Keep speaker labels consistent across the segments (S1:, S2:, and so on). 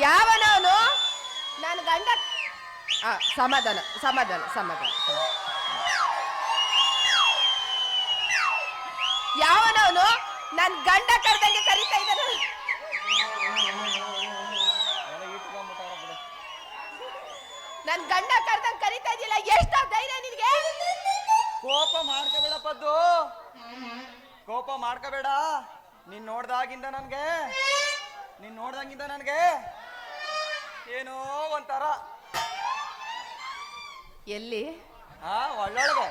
S1: ಯಾವನವನು? ನನ್ನ ಗಂಡ. ಸಮಾಧಾನ ಸಮಾಧಾನ ಸಮಾಧಾನ. ಯಾವನವನು? ನನ್ನ ಗಂಡ ಕರೆದಂಗೆ ಕರಿತಾ ಇದ್ದಾನೆ. ನನ್ನ ಗಂಡ ಕರ್ದಂಗ್ ಕರಿತಾ ಇದೆಯಲ್ಲ ಎಷ್ಟ ಧೈರ್ಯ ನಿನ್ಗೆ?
S2: ಕೋಪ ಮಾಡ್ಕೋಬೇಡ ಪದ್ದು ಕೋಪ ಮಾಡ್ಕೋಬೇಡ. ನೀನ್ ನೋಡ್ದಾಗಿಂದ ನನ್ಗೆ. ನೀನ್ ನೋಡ್ದಂಗಿಂದ ನನ್ಗೆ. ಏನೋ ಒಂಥರ.
S1: ಎಲ್ಲಿ?
S2: ಹಾ ಒಳ್ಳೊಳಗೆ.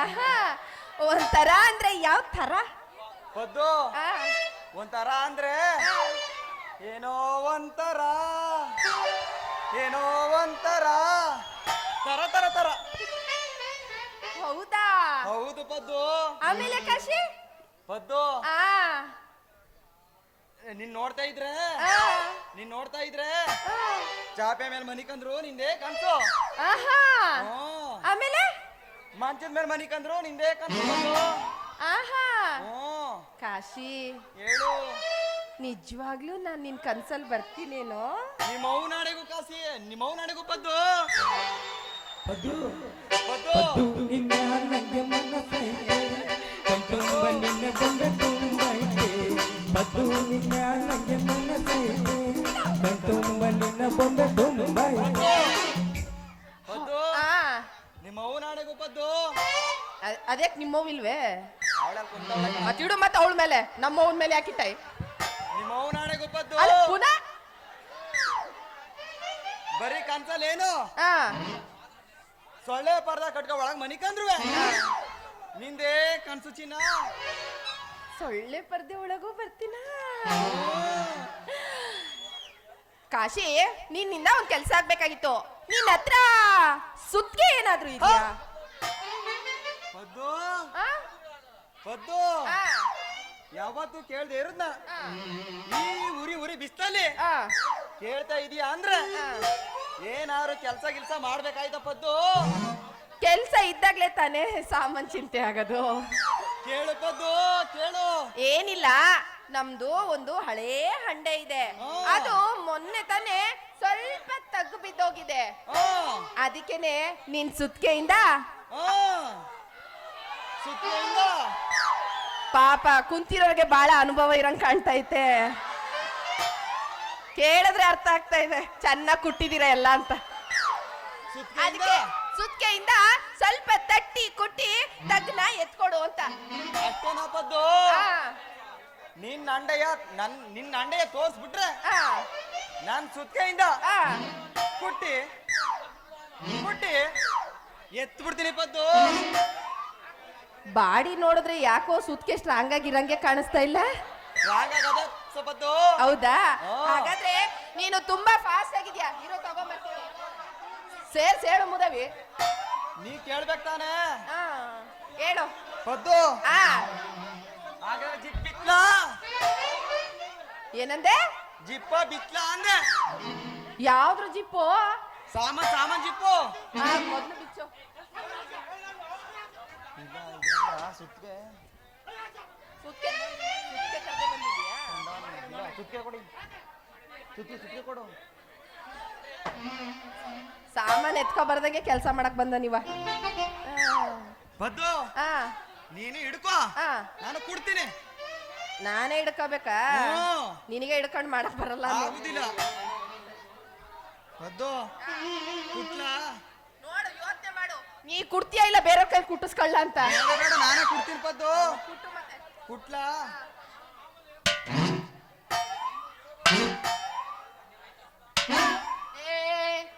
S1: ಆಹಾ ಒಂಥರ ಅಂದ್ರೆ ಯಾವ ತರ
S2: ಪದ್ದು
S1: ಆ,
S2: ಒಂಥರ ಅಂದ್ರೆ ಏನೋ ಒಂಥರ. ಏನೋ ಒಂಥರ. ತರ ತರ ತರ.
S1: ಹೌದಾ?
S2: ಹೌದು ಪದ್ದು.
S1: ಆಮೇಲೆ ಕಾಶಿ?
S2: ಪದ್ದು.
S1: ಆ.
S2: ನಿನ್ ನೋಡ್ತಾ ಇದ್ರೆ? ನೀನ್ ನೋಡ್ತಾ ಇದ್ರೆ. ಚಾಪೆ ಮೇಲೆ ಮನಿಕಂದ್ರು ನಿಂದೇ ಕನ್ಸು.
S1: ಆಹಾ. ಆಮೇಲೆ?
S2: ಮಂಚದ ಮೇಲೆ ಮನಿಕಂದ್ರು ನಿಂದೇ ಕನ್ಸು ಪದ್ದು.
S1: ಆಹಾ. ಕಾಶಿ.
S2: ಹೇಳು.
S1: ನಿಜವಾಗ್ಲೂ ನಾನು ನಿನ್ ಕನ್ಸಲ್ಲಿ ಬರ್ತೀನೇನೋ?
S2: ನಿಮ್ಮ ನಾಡೆಗೂ ಕಾಸಿ ನಿಮ್ಮ ಬದ್ದು ಬದ್ದು
S3: ಪದ್ದು.
S2: ಪದ್ದು.
S3: ಪದ್ದು ನಿನ್ನ ನನಗೆ ಮನಸ್ಸೈತೆ ಕಣ್ತುಂಬ ನಿನ್ನ ಬಂದ ತುಂಬೈತೆ ಪದ್ದು ನಿನ್ನ ನನಗೆ ಮನಸ್ಸೈತೆ ಕಣ್ತುಂಬ ನಿನ್ನ ಬಂದ ತುಂಬೈತೆ
S2: ಪದ್ದು.
S1: ಆ.
S2: ನಿಮ್ಮ ನಾಡೆಗೂ ಪದ್ದು.
S1: ಅ- ಅದ್ಯಾಕ್ ನಿಮ್ಮವಿಲ್ವೇ
S2: ಮತ್ತೆ ಇಡು
S1: ಮತ್ತಿಡು ಮತ್ತೆ ಅವಳ ಮೇಲೆ. ನಮ್ಮವನ ಮೇಲೆ ಯಾಕಿಟ್ಟಾಯಿ
S2: ನಿಮ್ಮ ನಾಡೆಗೂ ಪದ್ದು
S1: ಅಲ್ಲ ಪುನಃ?
S2: ಬರೀ ಹಾ.
S1: ಆ
S2: ಸೊಳ್ಳೆ ಪರ್ದ ಕಟ್ಕ ಒಳಗ್ ಮನಿಕಂದ್ರು ನಿಂದೇ ಕನ್ಸು ಚಿನ್ನ.
S1: ಸೊಳ್ಳೆ ಪರ್ದೆ ಒಳಗೂ ಬರ್ತೀನ? ಕಾಶಿ ನೀನ್ ನಿನ್ನ ಒಂದ್ ಕೆಲ್ಸ ಆಗ್ಬೇಕಾಗಿತ್ತು. ನಿನ್ನ ಹತ್ರ ಸುತ್ತಿಗೆ ಏನಾದ್ರೂ ಇದೆಯಾ?
S2: ಪದ್ದು? ಪದ್ದು.
S1: ಆ,
S2: ಯಾವತ್ತು ಕೇಳ್ದೆ ಇರುದ್ನ? ಈ ಉರಿ ಉರಿ ಬಿಸ್ತಲ್ಲಿ ಕೇಳ್ತಾ ಇದೀಯಾ ಅಂದ್ರೆ? ಏನಾದ್ರು ಕೆಲ್ಸ ಗಿಲ್ಸ ಮಾಡ್ಬೇಕಾಯ್ತ ಪದ್ದು
S1: ಕೆಲ್ಸ ಇದ್ದಾಗ್ಲೇ ತಾನೇ ಸಾಮಾನ್ ಚಿಂತೆ ಆಗೋದು.
S2: ಕೇಳು ಪದ್ದು ಕೇಳು.
S1: ಏನಿಲ್ಲ ನಮ್ದು ಒಂದು ಹಳೇ ಹಂಡೆ ಇದೆ. ಅದು ಮೊನ್ನೆ ತಾನೇ ಸ್ವಲ್ಪ ತಗ್ಗು ಬಿದ್ದೋಗಿದೆ. ಅದಕ್ಕೆನೆ ನಿನ್ ಸುತ್ಕೆಯಿಂದ
S2: ಆ.
S1: ಪಾಪ ಕುಂತಿರೋರಿಗೆ ಬಹಳ ಅನುಭವ ಇರಂಗ್ ಕಾಣ್ತೈತೆ. ಕೇಳಿದ್ರೆ ಅರ್ಥ ಆಗ್ತಾ ಇದೆ. ಚೆನ್ನಾಗಿ ಕುಟ್ಟಿದೀರ ಎಲ್ಲ ಅಂತ. ಅದಕ್ಕೆ ಸುತ್ಕೆಯಿಂದ ಸ್ವಲ್ಪ ತಟ್ಟಿ ಕುಟ್ಟಿ ತಗ್ನ ಎತ್ಕೊಡು ಅಂತ.
S2: ಅಷ್ಟೇನಾ ಪದ್ದು?
S1: ಆ,
S2: ನಿನ್ ಅಂಡೆಯ ನನ್ ನಿನ್ನ ಅಂಡೆಯ ತೋರ್ಸ್ಬಿಟ್ರೆ ನಾನ್
S1: ಸುತ್ಕೆಯಿಂದ.
S2: ಕುಟ್ಟಿ ಕುಟ್ಟಿ ಎತ್ಬಿಡ್ತೀನಿ ಪದ್ದು.
S1: ಬಾಡಿ ನೋಡಿದ್ರೆ ಯಾಕೋ ಸುತ್ತಿಗೆ ಸ್ಟ್ರಾಂಗ್ ಆಗಿರಂಗೆ ಕಾಣಿಸ್ತಾ ಇಲ್ಲ? ಹೌದಾ? ಹಾಗಾದ್ರೆ ನೀನು ತುಂಬಾ ಫಾಸ್ಟ್ ಆಗಿದ್ಯಾ? ಇರೋ ತಗೊಂಬರ್ತೀನಿ. ಸೇರ್ ಸೇಳು ಮುದವಿ.
S2: ನೀ ಕೇಳ್ಬೇಕು ತಾನೆ.
S1: ಆ, ಹೇಳು.
S2: ಪದ್ದು.
S1: ಆ.
S2: ಹಾಗಾದ್ರೆ ಜಿಪ್ ಬಿತ್ಲ?
S1: ಏನಂದೆ?
S2: ಜಿಪ್ಪ ಬಿತ್ಲ ಅಂದೆ.
S1: ಯಾವ್ದ್ರ ಜಿಪ್ಪು?
S2: ಸಾಮಾನ್ ಸಾಮಾನ್ ಜಿಪ್ಪು.
S1: ಮೊದ್ಲು
S2: ಸುತ್ತಿಗೆ
S1: ಸುತ್ತಿಗೆ ಸುತ್ತಿಗೆ ತಗೊಂಡ್ ಬಂದಿದ್ಯಾ?
S2: ಸುತ್ತಿಗೆ ಕೊಡಿ. ಸುತ್ತಿ ಸುತ್ತಿಗೆ ಕೊಡು.
S1: ಸಾಮಾನ್ ಎತ್ಕೊ ಬರ್ದಂಗೆ ಕೆಲಸ ಮಾಡಕ್ ಬಂದ ನೀವ.
S2: ಬದ್ದು
S1: ಆ.
S2: ನೀನು ಹಿಡ್ಕೋ.
S1: ಆ.
S2: ನಾನು ಕೊಡ್ತೀನಿ.
S1: ನಾನೇ ಹಿಡ್ಕೋಬೇಕಾ?
S2: ಹ್ಮ್.
S1: ನಿನಗೆ ಹಿಡ್ಕೊಂಡ್ ಮಾಡಕ್ ಬರಲ್ಲ.
S2: ಆಗುದಿಲ್ಲ. ಬದ್ದು ಕುಟ್ಲ
S1: ನೀ ಕುಡ್ತೀಯ ಇಲ್ಲ ಬೇರೆ ಕೈ ಕುಟ್ಟಿಸ್ಕೊಳ್ಳ ಅಂತ?
S2: ಬೇಡ ಬೇಡ ನಾನೇ ಕೊಡ್ತೀನಿ ಪದ್ದು.
S1: ಕುಟ್ಟು ಮತ್ತೆ.
S2: ಕುಟ್ಲ?
S1: ಏ,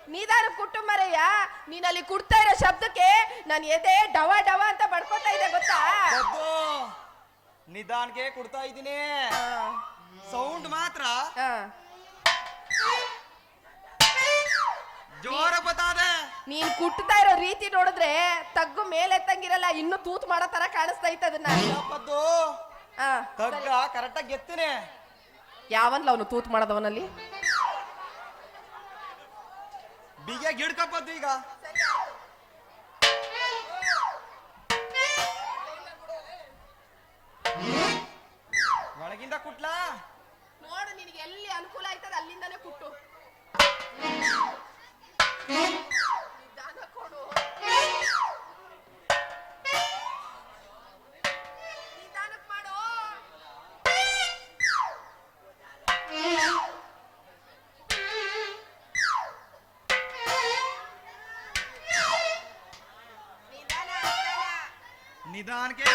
S1: ನಿಧಾನ ಕುಟ್ಟು ಮರಯ್ಯ ನೀನ್ ಅಲ್ಲಿ ಕುಡ್ತಾ ಇರೋ ಶಬ್ದಕ್ಕೆ ನಾನು ಎದೆ ಡವ ಡವ ಅಂತ ಬಡ್ಕೋತಾ ಇದೆ ಗೊತ್ತಾ?
S2: ಪದ್ದು ನಿಧಾನಕ್ಕೆ ಕೊಡ್ತಾ ಇದ್ದೀನಿ.
S1: ಆ,
S2: ಸೌಂಡ್ ಮಾತ್ರ.
S1: ಆ.
S2: ಜೋರ ಬತಾದೆ.
S1: ನೀನ್ ಕುಟ್ತಾ ಇರೋ ರೀತಿ ನೋಡಿದ್ರೆ ತಗ್ಗು ಮೇಲೆ ಎತ್ತಂಗಿರಲ್ಲ ಇನ್ನು ತೂತ್ ಮಾಡೋ ತರ ಕಾಣಿಸ್ತಾ ಇತ್ತು ಅದನ್ನ.
S2: ಇಲ್ಲ ಪದ್ದು
S1: ಆ,
S2: ತಗ್ಗ ಕರೆಕ್ಟಾಗಿ ಗೆತ್ತೀನಿ
S1: ಯಾವನ್ಲ ಅವನು ತೂತ್ ಮಾಡದವನಲ್ಲಿ?
S2: ಬಿಗಿಯಾಗಿ ಹಿಡ್ಕಪ್ಪದ್ದು ಈಗ. ಒಳಗಿಂದ ಕುಟ್ಲಾ?
S1: ನೋಡು ನಿನಗೆ ಎಲ್ಲಿ ಅನುಕೂಲ ಆಯ್ತದ ಅಲ್ಲಿಂದಾನೇ ಕುಟ್ಟು.
S2: నిదానికే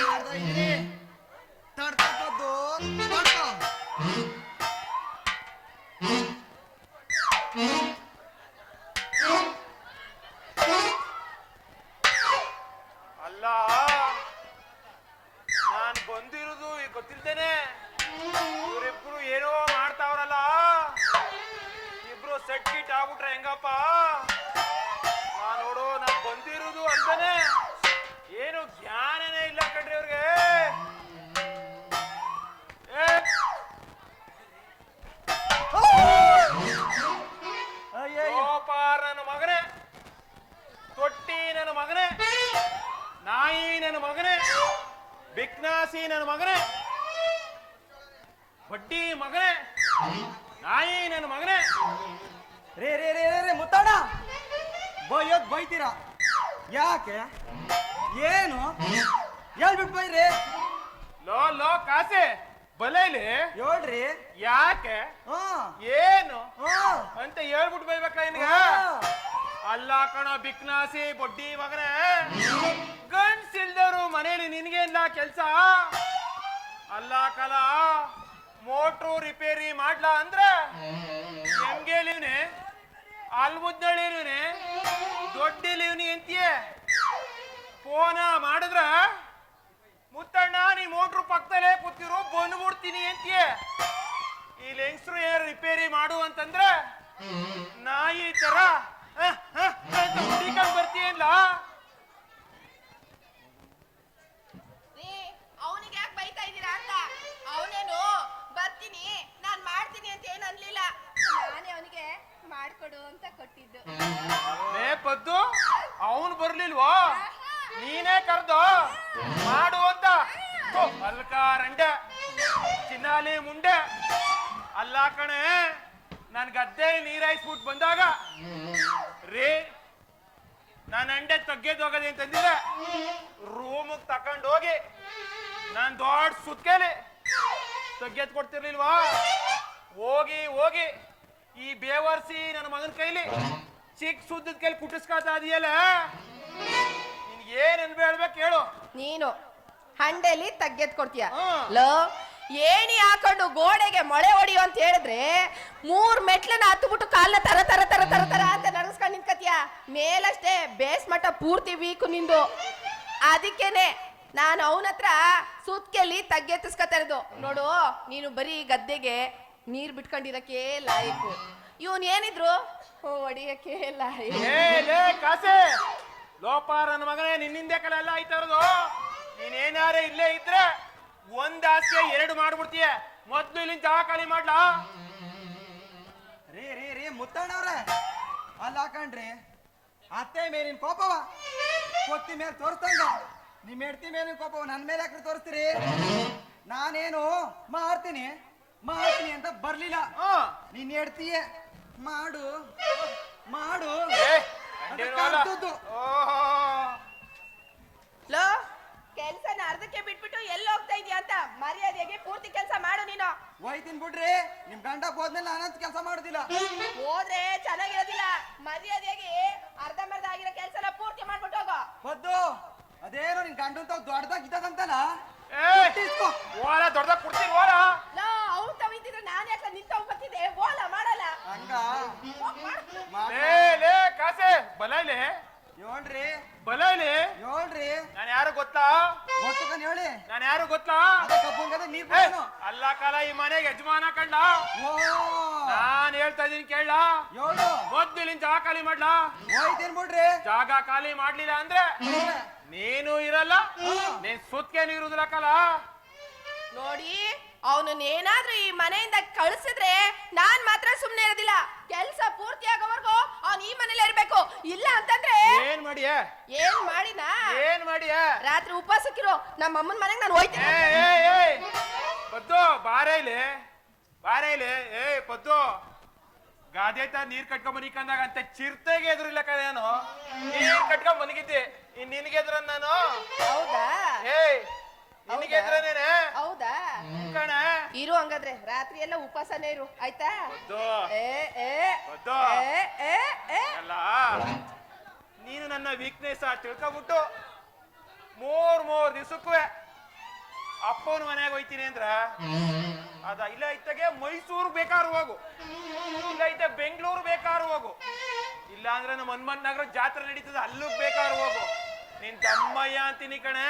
S2: ಯಾಕೆ? ಏನು? ಹೇಳ್ಬಿಟ್ಟು ಬೈರಿ.
S4: ಲೋ ಲೋ ಕಾಸೆ ಬಲೈಲಿ
S2: ಹೇಳ್ರಿ.
S4: ಯಾಕೆ? ಏನು? ಅಂತ ಹೇಳ್ಬಿಟ್ಟು ಬೈಬೇಕ ನಿನ್ಗ. ಅಲ್ಲ ಕಣ ಬಿಕ್ನಾಸಿ ಬೊಡ್ಡಿ ಮಗನೆ ಗಂಡ್ಸಿಲ್ದವ್ರು ಮನೇಲಿ ಇಲ್ಲ ಕೆಲ್ಸ? ಅಲ್ಲ ಕಲ ಮೋಟ್ರು ರಿಪೇರಿ ಮಾಡ್ಲಾ ಅಂದ್ರೆ? ಹೆಂಗೇಲಿವ್ನೆ ಅಲ್ಮುದ್ನಳಿವ್ನೆ ದೊಡ್ಡಿಲಿವ್ನಿ ಅಂತೀಯ? ಫೋನ ಮಾಡಿದ್ರ ಮುತ್ತಣ್ಣ ನೀ ಮೋಟ್ರು ಪಕ್ಕದಲ್ಲೇ ಕೂತಿರು ಬಂದ್ಬಿಡ್ತೀನಿ ಅಂತೀಯ. ಈ ಲೆಂಗ್ಸ್ರು ಏನಾರು ರಿಪೇರಿ ಮಾಡು ಅಂತಂದ್ರೆ ನಾಯಿ ತರ ಹುಡಿಕೊಂಡ್ ಬರ್ತೀಯಲ್ಲ.
S1: ಅವನಿಗೆ ಯಾಕೆ ಬೈತಾ ಇದ್ದೀರಾ ಅಂತ? ಅವನೇನು ಬರ್ತೀನಿ ನಾನ್ ಮಾಡ್ತೀನಿ ಅಂತ ಏನ್ ಅನ್ಲಿಲ್ಲ. ನಾನೇ ಅವನಿಗೆ ಮಾಡ್ಕೊಡು ಅಂತ ಕೊಟ್ಟಿದ್ದು.
S4: ಪದ್ದು ಅವನು ಬರ್ಲಿಲ್ವೋ? ನೀನೇ ಕರೆದು ಮಾಡು ಅಂತ ಅಲ್ಕಾರಂಡೆ ಅಲ್ಕ ರಂಡೆ ಚಿನ್ನಾಲಿ ಮುಂಡೆ. ಅಲ್ಲ ಕಣೆ, ನನ್ ಗದ್ದೆ ನೀರಾಯಿಸ್ಬಿಟ್ಟು ಬಂದಾಗ ರೀ, ನಾನು ಅಂಡೆ ತಗ್ಗೆದ್ ಹೋಗದೆ ಅಂತಂದಿದ್ರೆ ರೂಮಿಗೆ ತಕೊಂಡ್ ಹೋಗಿ ನಾನು ದೊಡ್ಡ ಸುತ್ಕೇಲಿ ತಗ್ಗೆದ್ ಕೊಡ್ತಿರ್ಲಿಲ್ವಾ? ಹೋಗಿ ಹೋಗಿ ಈ ಬೇವರ್ಸಿ ನನ್ನ ಮಗನ ಕೈಲಿ ಚಿಕ್ಕ ಸುದ್ದದ ಕೈಲಿ ಕುಟಿಸ್ಕೊತಾ ಇದೆಯಲ್ಲ? ಏನ್ ಅನ್ಬೇಡ್ಬೇಕು ಹೇಳು.
S1: ನೀನು ಹಂಡೆಲಿ ತಗ್ಗೆದ್ ಕೊಡ್ತೀಯ. ಲೋ ಏಣಿ ಹಾಕೊಂಡು ಗೋಡೆಗೆ ಮೊಳೆ ಹೊಡಿಯೋ ಅಂತ ಹೇಳಿದ್ರೆ ಮೂರ್ ಮೆಟ್ಲನ್ನ ಹತ್ಬಿಟ್ಟು ಕಾಲ್ನ ತರ ತರ ತರ ತರ ತರ ಅಂತ ನಡ್ಸ್ಕೊಂಡ್ ನಿಂತ್ಕತಿಯ ಮೇಲಷ್ಟೇ ಬೇಸ್ ಮಟ್ಟ ಪೂರ್ತಿ ವೀಕು ನಿಂದು. ಅದಕ್ಕೇನೆ ನಾನು ಅವನ ಹತ್ರ ಸುತ್ಕೆಲಿ ತಗ್ಗೆತ್ತಿಸ್ಕೊತಾ ಇರೋದು. ನೋಡು ನೀನು ಬರೀ ಗದ್ದೆಗೆ ನೀರ್ ಬಿಟ್ಕೊಂಡಿರಕ್ಕೆ ಲಾಯಕು. ಇವನ್ ಏನಿದ್ರು? ಹೊಡಿಯಕ್ಕೆ ಲಾಯಕ್.
S4: ಕಾಸೆ! ಲೋಪಾರ ನನ್ನ ಮಗನೇ ನಿನ್ನಿಂದೆ ಕಲೆ ಎಲ್ಲ ಆಯ್ತಾ ಇರೋದು ನೀನೇನಾರ ಇಲ್ಲೇ ಇದ್ರೆ ಒಂದ್ ಆಸೆ ಎರಡು ಮಾಡ್ಬಿಡ್ತೀಯ. ಮೊದ್ಲು ಇಲ್ಲಿಂದ ಖಾಲಿ ಮಾಡ್ಲಾ?
S2: ರೇ ರೇ ರೇ ಮುತ್ತಣ್ಣವ್ರೆ ಅಲ್ಲ ಹಾಕಂಡ್ರಿ ಅತ್ತೆ ಮೇಲಿನ ಕೋಪವ. ಕೊತ್ತಿ ಮೇಲೆ ತೋರಿಸ್ತಂಗ. ನಿಮ್ಮ ಹೆಡ್ತಿ ಮೇಲಿನ ಕೋಪವ ನನ್ನ ಮೇಲೆ ಯಾಕ್ರಿ ತೋರಿಸ್ತೀರಿ? ನಾನೇನು ಮಾಡ್ತೀನಿ ಮಾಡ್ತೀನಿ ಅಂತ ಬರ್ಲಿಲ್ಲ. ನೀನ್ ಹೆಡ್ತಿಯೇ ಮಾಡು ಮಾಡು.
S1: ಲೋ ಕೆಲ್ಸನ ಅರ್ಧಕ್ಕೆ ಬಿಟ್ಬಿಟ್ಟು ಎಲ್ಲಿ ಹೋಗ್ತಾ ಇದೀಯ ಅಂತ ಮರ್ಯಾದೆಗೆ ಪೂರ್ತಿ ಕೆಲಸ ಮಾಡು ನೀನು.
S2: ಹೋಯ್ತೀನಿ ಬಿಡ್ರಿ. ನಿಮ್ ಗಂಡ ಹೋದ್ಮೇಲೆ ನಾನಂತ ಕೆಲಸ ಮಾಡುದಿಲ್ಲ.
S1: ಹೋದ್ರೆ ಚೆನ್ನಾಗಿರೋದಿಲ್ಲ. ಮರ್ಯಾದೆಗೆ ಅರ್ಧಂಬರ್ಧ ಆಗಿರೋ ಕೆಲ್ಸನ ಪೂರ್ತಿ ಮಾಡ್ಬಿಟ್ಟು ಹೋಗೋ.
S2: ಬದ್ದು ಅದೇನೋ ನಿನ್ ಗಂಡ ಅಂತ ದೊಡ್ಡದಾಗಿದ್ದದಂತಲ್ಲ.
S4: ಓಲ ದೊಡ್ಡದಾಗ ಕೊಡ್ತೀನಿ ಓಲ.
S1: ಲೋ ಅವ್ನು ತವಿತಿದ್ರೆ ನಾನು ಯಾಕೆ ನಿಂತ ಬರ್ತಿದ್ದೆ? ಓಲ
S2: ಹಂಗ.
S4: ಲೇ ಕಾಸೆ ಬಲೈಲೆ
S2: ಯೋಣ್ರಿ
S4: ಬಲೈಲೆ
S2: ಯೋಣ್ರಿ
S4: ನಾನು ಯಾರು ಗೊತ್ತಾ?
S2: ಒಟ್ಟುಕನ್ ಹೇಳಿ.
S4: ನಾನು ಯಾರು ಗೊತ್ತಾ?
S2: ಅದೇ ನೀ ನೀರ್
S4: ಏ, ಅಲ್ಲ ಕಾಲ ಈ ಮನೆಗೆ ಯಜಮಾನ ಕಂಡ?
S2: ಓ.
S4: ನಾನು ಹೇಳ್ತಾ ಇದೀನಿ ಕೇಳ.
S2: ಹೇಳು.
S4: ಮೊದ್ಲು ಇಲ್ಲಿಂದ ಜಾಗ ಖಾಲಿ ಮಾಡ್ಲಾ?
S2: ಹೋಯ್ತೀನಿ ಬಿಡ್ರಿ.
S4: ಜಾಗ ಖಾಲಿ ಮಾಡ್ಲಿಲ್ಲ ಅಂದ್ರೆ? ನೀನು ಇರಲ್ಲ ನೀನ್ ಸುತ್ಕೇನು ಇರುದಿಲ್ಲ ಕಾಲ.
S1: ನೋಡಿ ಅವನನ್ನೇನಾದ್ರೂ ಈ ಮನೆಯಿಂದ ಕಳಿಸಿದ್ರೆ ನಾನ್ ಮಾತ್ರ ಸುಮ್ನೆ ಇರೋದಿಲ್ಲ. ಕೆಲ್ಸ ಪೂರ್ತಿ ಆಗೋವರೆಗೂ ಅವ್ನ್ ಈ ಮನೇಲಿ ಇರ್ಬೇಕು. ಇಲ್ಲ ಅಂತಂದ್ರೆ
S4: ಏನ್ ಮಾಡಿಯ?
S1: ಏನ್ ಮಾಡಿನ?
S4: ಏನ್ ಮಾಡಿಯ?
S1: ರಾತ್ರಿ ಉಪವಾಸಕ್ಕಿರೋ ನಮ್ಮ ಅಮ್ಮನ ಮನೆಗೆ ನಾನು ಹೋಯ್ತೀನಿ.
S4: ಪದ್ದು ಬಾರೇ ಇಲ್ಲಿ. ಬಾರೇ ಇಲ್ಲಿ. ಏ ಪದ್ದು. ಗಾದೆ ತ ನೀರ್ ಕಟ್ಕೊಂಡ್ ಮನಿಕಂದಾಗ ಅಂತ ಚಿರ್ತೆಗೆ ಎದುರಿಲ್ಲ ಕಡೆ ನಾನು. ನೀರ್ ಕಟ್ಕೊಂಡ್ ಮನಿಗಿದ್ದೆ. ಇನ್ ನಿನ್ಗೆ ಎದುರ ನಾನು.
S1: ಹೌದಾ?
S4: ಏ
S1: ಹೌದಾ?
S4: ಕಣ.
S1: ಇರು ಹಂಗಾದ್ರೆ ರಾತ್ರಿ ಎಲ್ಲ ಉಪವಾಸನೇ ಇರು ಆಯ್ತಾ? ಏ ಏ ಏ ಏ ಏ.
S4: ಅಲ್ಲ ನೀನು ನನ್ನ ವೀಕ್ನೆಸ್ ತಿಳ್ಕೊಬಿಟ್ಟು ಮೂರ್ ಮೂರ್ ದಿವ್ಸಕ್ಕೂ ಅಪ್ಪನ ಮನೆಗೆ ಹೋಯ್ತೀನಿ ಅಂದ್ರ ಅದ ಇಲ್ಲ ಇತ್ತಗೆ ಮೈಸೂರು ಬೇಕಾದ್ರೂ ಹೋಗು. ಇಲ್ಲ ಇತ್ತ ಬೆಂಗಳೂರು ಬೇಕಾರು ಹೋಗು. ಇಲ್ಲ ಅಂದ್ರೆ ನಮ್ಮ ಮನ್ಮನ್ ನಗರ ಜಾತ್ರೆ ನಡೀತದ ಅಲ್ಲೂ ಬೇಕಾರು ಹೋಗು. ನಿನ್ ತಮ್ಮಯ್ಯ ಅಂತೀನಿ ಕಣೆ.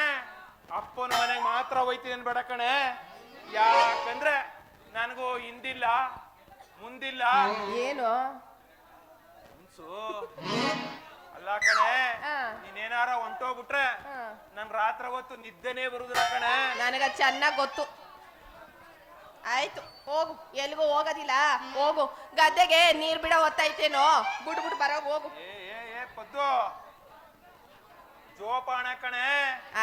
S4: ಅಪ್ಪನ ಮನೆಗೆ ಮಾತ್ರ ಹೋಯ್ತೀನಿ ಬೇಡ ಕಣೆ. ಯಾಕಂದ್ರೆ ನನಗೂ ಹಿಂದಿಲ್ಲ ಮುಂದಿಲ್ಲ.
S1: ಏನು?
S4: ಅಲ್ಲ ಕಣೆ. ನೀನೇನಾರ ಹೊಂಟೋಗ್ಬಿಟ್ರೆ. ನನ್ ರಾತ್ರಿ ಹೊತ್ತು ನಿದ್ದೆನೇ ಬರುದಿಲ್ಲ ಕಣೆ.
S1: ನನಗ ಚೆನ್ನಾಗ್ ಗೊತ್ತು. ಆಯ್ತು ಹೋಗು. ಎಲ್ಗೂ ಹೋಗೋದಿಲ್ಲ. ಹೋಗು. ಗದ್ದೆಗೆ ನೀರ್ ಬಿಡ ಹೊತ್ತೈತೇನೋ? ಬಿಡ್ಬಿಟ್ಟು ಬಿಡ್ ಬರೋ ಹೋಗು
S4: ಏ ಏ ಪದ್ದು. ಜೋಪಾನ ಕಣೆ.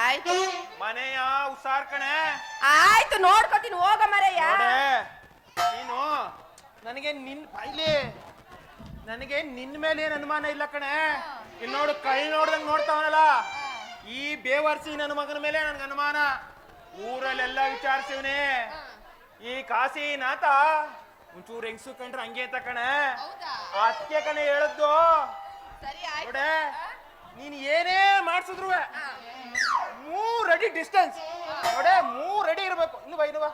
S1: ಆಯ್ತು.
S4: ಮನೆಯ ಹುಷಾರ್ ಕಣೆ.
S1: ಆಯ್ತು ನೋಡ್ಕೊತೀನಿ ಹೋಗ ಮರೆಯ
S4: ನೋಡೆ. ನೀನು ನನಗೆ ನಿನ್ ಇಲ್ಲಿ ನನಗೆ ನಿನ್ ಮೇಲೆ ಏನ್ ಅನುಮಾನ ಇಲ್ಲ ಕಣೆ. ಇಲ್ಲಿ ನೋಡು ಕೈ ನೋಡ್ದಂಗ್ ನೋಡ್ತಾವನಲ್ಲ. ಈ ಬೇವರ್ಸಿ ನನ್ನ ಮಗನ ಮೇಲೆ ನನ್ಗೆ ಅನುಮಾನ. ಊರಲ್ಲೆಲ್ಲ ವಿಚಾರಿಸಿವ್ನಿ. ಈ ಕಾಸಿನಾಥ ಒಂಚೂರು ಹೆಂಗ್ಸು ಕಂಡ್ರೆ ಹಂಗೆ ಅಂತ ಕಣೆ. ಅದಕ್ಕೆ ಕಣೆ ಹೇಳದ್ದು.
S1: ಸರಿ ಆಯ್ತು.
S4: ನೋಡೆ. ನೀನ್ ಏನೇ ಮಾಡಿಸಿದ್ರು ಮೂರ್ ಅಡಿ ಡಿಸ್ಟೆನ್ಸ್ ನೋಡೆ ಮೂರ್ ಅಡಿ ಇರ್ಬೇಕು. ಇನ್ನು ಬಾ ಇನ್ನು ಬಾ.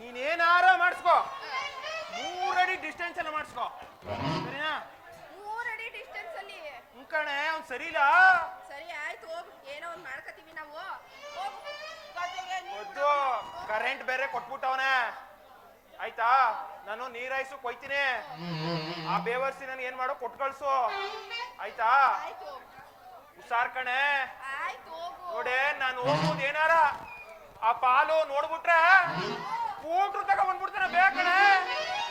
S4: ನೀನ್ ಏನಾರ ಮಾಡಿಸ್ಕೋ. ಮೂರ್ ಅಡಿ ಡಿಸ್ಟೆನ್ಸ್ ಎಲ್ಲ ಮಾಡಿಸ್ಕೋ. ಸರಿನಾ?
S1: ಮೂರಡಿ ಡಿಸ್ಟೆನ್ಸ್ ಅಲ್ಲಿ.
S4: ಕಣೆ ಅವ್ನು ಸರಿ ಇಲ್ಲ
S1: ಸರಿ ಆಯ್ತು ಹೋಗು. ಏನೋ ಒಂದು ಮಾಡ್ಕತೀವಿ ನಾವು. ನೀರ್
S4: ಕರೆಂಟ್ ಬೇರೆ ಕೊಟ್ಬಿಟ್ಟವನೆ. ಆಯ್ತಾ? ನಾನು ನೀರಾಯ್ಸು ಕೊಯ್ತೀನಿ. ಆ ಬೇವರ್ಸಿ ನನ್ಗೆ ಏನ್ ಮಾಡೋ ಕೊಟ್ಕಳ್ಸು. ಆಯ್ತಾ? ಹುಷಾರ್ ಕಣೆ.
S1: ಆಯ್ತು ಹೋಗು.
S4: ನೋಡೆ ನಾನು ಹೋಗ್ಬೋದು ಏನಾರ? ಆ ಪಾಲು ನೋಡ್ಬಿಟ್ರೆ ಕೂಟ್ರು ತಗ ಬಂದ್ಬಿಡ್ತಾನೆ ಬೇಕಣೆ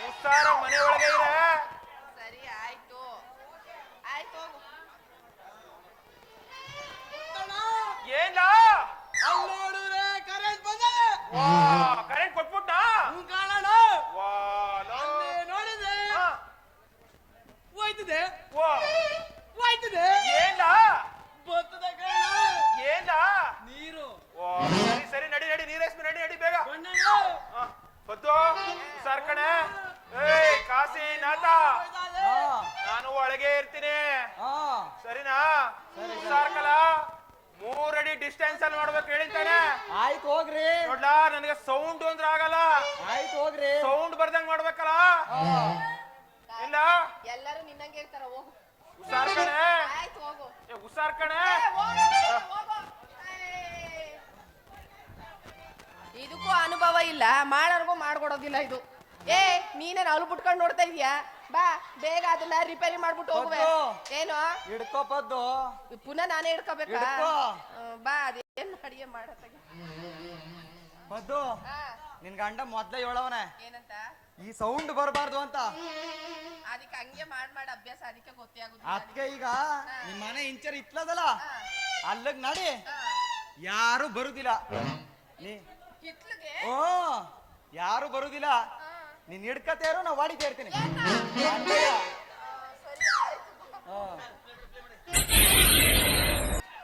S4: ಹುಷಾರ ಮನೆ ಒಳಗೆ ಇದೆ
S1: ಸರಿ ಆಯ್ತು. ಆಯ್ತು ಹೋಗು.
S4: ಏನ್ಲ? ವಾ ಕರೆಂಟ್ ಕೊಟ್ಬಿಟ್ಟ ವಾ ಲೋ. ಹಾ, ವಾ. ಏನ್ಲ
S2: ಬರ್ತದೆ ಕಾಣ
S4: ಏನ್ಲ
S2: ನೀರು
S4: ವಾ ಸರಿ ಸರಿ ನಡಿ ನಡಿ ನೀರೇಸ್ಮಿ ನಡಿ ಹುಷಾರ್ ಕಣೆ. ಏಯ್ ಕಾಸಿ ನಾಥ ನಾನು ಒಳಗೆ ಇರ್ತೀನಿ.
S2: ಹಾ
S4: ಸರಿನಾ? ಸರ್ಕಲ ಕಲ ಮೂರಡಿ ಡಿಸ್ಟೆನ್ಸ್ ಅಲ್ಲಿ ಮಾಡ್ಬೇಕು ಹೇಳಿದ್ದಾನೆ
S2: ಆಯ್ತು ಹೋಗ್ರಿ.
S4: ನೋಡ್ಲಾ ನನಗೆ ಸೌಂಡ್ ಅಂದ್ರೆ ಆಗಲ್ಲ.
S2: ಆಯ್ತು ಹೋಗ್ರಿ.
S4: ಸೌಂಡ್ ಬರ್ದಂಗ್ ಮಾಡ್ಬೇಕಲ್ಲ ಇಲ್ಲ?
S1: ಎಲ್ಲರೂ ನಿನ್ನಂಗೆ ಹೇಳ್ತಾರ ಹೋಗು.
S4: ಹುಷಾರ್ ಕಣೆ.
S1: ಆಯ್ತು ಹೋಗು.
S4: ಏ, ಹುಷಾರ್ ಕಣೆ
S1: ಏ, ಹೋಗು, ಹೋಗು. ಏ. ಇದಕ್ಕೂ ಅನುಭವ ಇಲ್ಲ. ಮಾಡೋರ್ಗೂ ಮಾಡ್ಕೊಡೋದಿಲ್ಲ ಇದು. ಏ ನೀನೇನು ಅಲ್ ಬಿಟ್ಕೊಂಡು ನೋಡ್ತಾ ಇದೀಯಾ ಬಾ ಬೇಗ ಅದನ್ನ ರಿಪೇರಿ ಮಾಡ್ಬಿಟ್ಟು ಹೋಗುವೆ. ಏನು?
S2: ಹಿಡ್ಕೋ ಪದ್ದು.
S1: ಪುನಃ ನಾನೇ ಹಿಡ್ಕೋಬೇಕಾ? ಬಾ ಅದೇನ್ ಅಡಿಗೆ ಮಾಡತ್ತಾಗ
S2: ಪದ್ದು ನಿನ್ ಗಂಡ ಮೊದ್ಲೇ ಹೇಳವನೆ.
S1: ಏನಂತ?
S2: ಈ ಸೌಂಡ್ ಬರಬಾರ್ದು ಅಂತ.
S1: ಅದಕ್ಕೆ ಹಂಗೆ ಮಾಡ್ ಮಾಡ್ ಅಭ್ಯಾಸ ಅದಕ್ಕೆ ಗೊತ್ತೇ
S2: ಅದಕ್ಕೆ. ಈಗ ನಿಮ್ ಮನೆ ಇಂಚರ್ ಇತ್ಲದಲ್ಲ
S1: ಅಲ್ಲಿಗೆ
S2: ಅಲ್ಲಿಗ್ ನಡಿ. ಯಾರು ಬರುದಿಲ್ಲ. ನೀ
S1: ಹಿತ್ಲಿಗೆ
S2: ಓ ಯಾರು ಬರುದಿಲ್ಲ? ನೀನ್ ಹಿಡ್ಕತೇರೋ ನಾ ಹೊಡಿತಾ ಇರ್ತೀನಿ